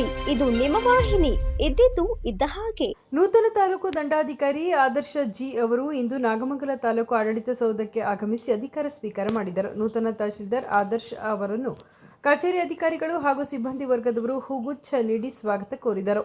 ಹಿಮವಾಹಿನಿ ಇದ್ದಿದ್ದು ಇದ್ದ ಹಾಗೆ. ನೂತನ ತಾಲೂಕು ದಂಡಾಧಿಕಾರಿ ಆದರ್ಶ ಜಿ ಅವರು ಇಂದು ನಾಗಮಂಗಲ ತಾಲೂಕು ಆಡಳಿತ ಸೌಧಕ್ಕೆ ಆಗಮಿಸಿ ಅಧಿಕಾರ ಸ್ವೀಕಾರ ಮಾಡಿದರು. ನೂತನ ತಹಶೀಲ್ದಾರ್ ಆದರ್ಶ ಅವರನ್ನು ಕಚೇರಿ ಅಧಿಕಾರಿಗಳು ಹಾಗೂ ಸಿಬ್ಬಂದಿ ವರ್ಗದವರು ಹೂಗುಚ್ಛ ನೀಡಿ ಸ್ವಾಗತ ಕೋರಿದರು.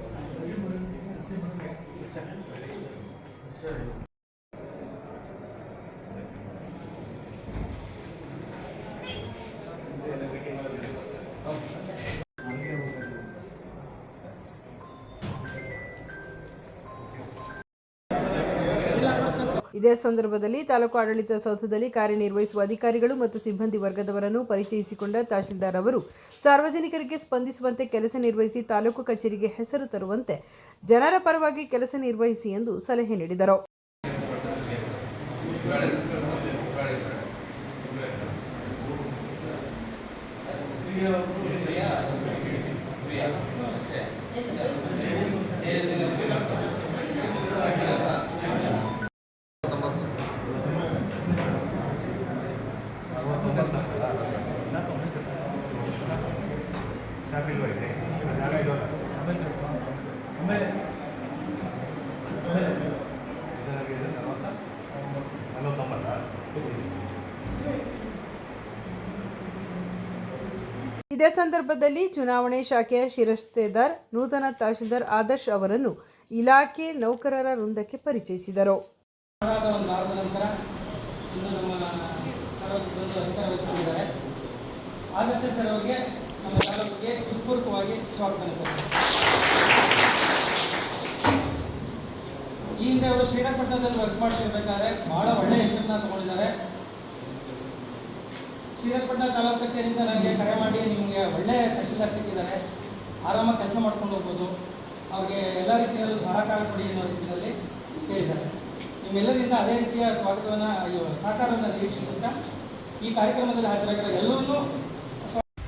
ಇದೇ ಸಂದರ್ಭದಲ್ಲಿ ತಾಲೂಕು ಆಡಳಿತ ಸೌಧದಲ್ಲಿ ಕಾರ್ಯನಿರ್ವಹಿಸುವ ಅಧಿಕಾರಿಗಳು ಮತ್ತು ಸಿಬ್ಬಂದಿ ವರ್ಗದವರನ್ನು ಪರಿಚಯಿಸಿಕೊಂಡ ತಹಶೀಲ್ದಾರ್ ಅವರು ಸಾರ್ವಜನಿಕರಿಗೆ ಸ್ಪಂದಿಸುವಂತೆ ಕೆಲಸ ನಿರ್ವಹಿಸಿ ತಾಲೂಕು ಕಚೇರಿಗೆ ಹೆಸರು ತರುವಂತೆ ಜನರ ಪರವಾಗಿ ಕೆಲಸ ನಿರ್ವಹಿಸಿ ಎಂದು ಸಲಹೆ ನೀಡಿದರು. ಇದೇ ಸಂದರ್ಭದಲ್ಲಿ ಚುನಾವಣೆ ಶಾಖೆಯ ಶಿರಸ್ತೇದಾರ್ ನೂತನ ತಹಶೀಲ್ದಾರ್ ಆದರ್ಶ್ ಅವರನ್ನು ಇಲಾಖೆ ನೌಕರರ ವೃಂದಕ್ಕೆ ಪರಿಚಯಿಸಿದರು. ಆದರ್ಶ ಸರ್ ತಾಲೂಕಿಗೆ ಹೃತ್ಪೂರ್ವಕವಾಗಿ ಸ್ವಾಗತ ಈ ಹಿಂದೆ ಅವರು ಶ್ರೀರಂಗಪಟ್ಟಣದಲ್ಲಿ ವರ್ಕ್ ಮಾಡ್ತಿರ್ಬೇಕಾದ್ರೆ ಬಹಳ ಒಳ್ಳೆ ಹೆಸರನ್ನ ತಗೊಂಡಿದ್ದಾರೆ. ಶ್ರೀರಂಗಪಟ್ಟಣ ತಾಲೂಕು ಕಚೇರಿಯಿಂದ ನನಗೆ ಕರೆ ಮಾಡಿ ನಿಮಗೆ ಒಳ್ಳೆ ತಹಶೀಲ್ದಾರ್ ಸಿಕ್ಕಿದ್ದಾರೆ. ಆರಾಮಾಗಿ ಕೆಲಸ ಮಾಡ್ಕೊಂಡು ಹೋಗ್ಬೋದು. ಅವ್ರಿಗೆ ಎಲ್ಲ ರೀತಿಯಲ್ಲೂ ಸಹಕಾರ ಕೊಡಿ ಅನ್ನೋ ರೀತಿಯಲ್ಲಿ ಹೇಳಿದ್ದಾರೆ. ನಿಮ್ಮೆಲ್ಲರಿಂದ ಅದೇ ರೀತಿಯ ಸ್ವಾಗತವನ್ನು ಸಹಕಾರವನ್ನು ನಿರೀಕ್ಷಿಸುತ್ತಾ ಈ ಕಾರ್ಯಕ್ರಮದಲ್ಲಿ ಹಾಜರಾಗಿರೋ ಎಲ್ಲರನ್ನೂ